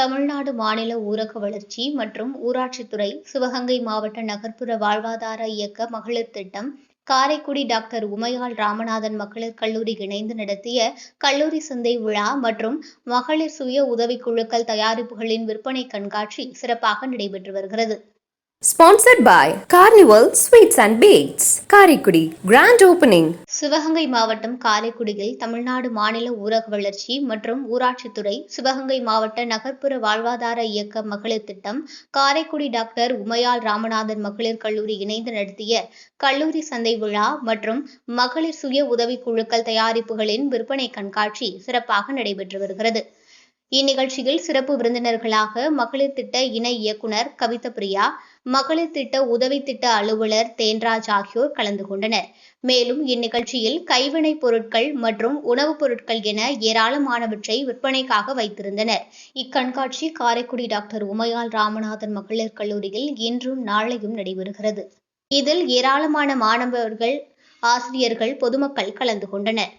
தமிழ்நாடு மாநில ஊரக வளர்ச்சி மற்றும் ஊராட்சித்துறை சிவகங்கை மாவட்ட நகர்ப்புற வாழ்வாதார இயக்க மகளிர் திட்டம் காரைக்குடி டாக்டர் உமையாள் ராமநாதன் மகளிர் கல்லூரி இணைந்து நடத்திய கல்லூரி சந்தை விழா மற்றும் மகளிர் சுய உதவிக்குழுக்கள் தயாரிப்புகளின் விற்பனை கண்காட்சி சிறப்பாக நடைபெற்று வருகிறது. Sponsored by carnival sweets and bakes Karaikudi grand opening Sivaganga மாவட்டம் காரைக்குடியில் தமிழ்நாடு மாநில ஊரக வளர்ச்சி மற்றும் ஊராட்சித்துறை சிவகங்கை மாவட்ட நகர்ப்புற வாழ்வாதார இயக்க மகளிர் திட்டம் காரைக்குடி டாக்டர் உமையாள் ராமநாதன் மகளிர் கல்லூரி இணைந்து நடத்திய கல்லூரி சந்தை விழா மற்றும் மகளிர் சுய உதவிக்குழுக்கள் தயாரிப்புகளின் விற்பனை கண்காட்சி சிறப்பாக நடைபெற்று வருகிறது. இந்நிகழ்ச்சியில் சிறப்பு விருந்தினர்களாக மகளிர் திட்ட இணை இயக்குனர் கவிதா பிரியா மகளிர் திட்ட உதவி திட்ட அலுவலர் தேன்ராஜ் ஆகியோர் கலந்து கொண்டனர். மேலும் இந்நிகழ்ச்சியில் கைவினைப் பொருட்கள் மற்றும் உணவுப் பொருட்கள் என ஏராளமானவற்றை விற்பனைக்காக வைத்திருந்தனர். இக்கண்காட்சி காரைக்குடி டாக்டர் உமையால் ராமநாதன் மகளிர் கல்லூரியில் இன்றும் நாளையும் நடைபெறுகிறது. இதில் ஏராளமான மாணவர்கள் ஆசிரியர்கள் பொதுமக்கள் கலந்து கொண்டனர்.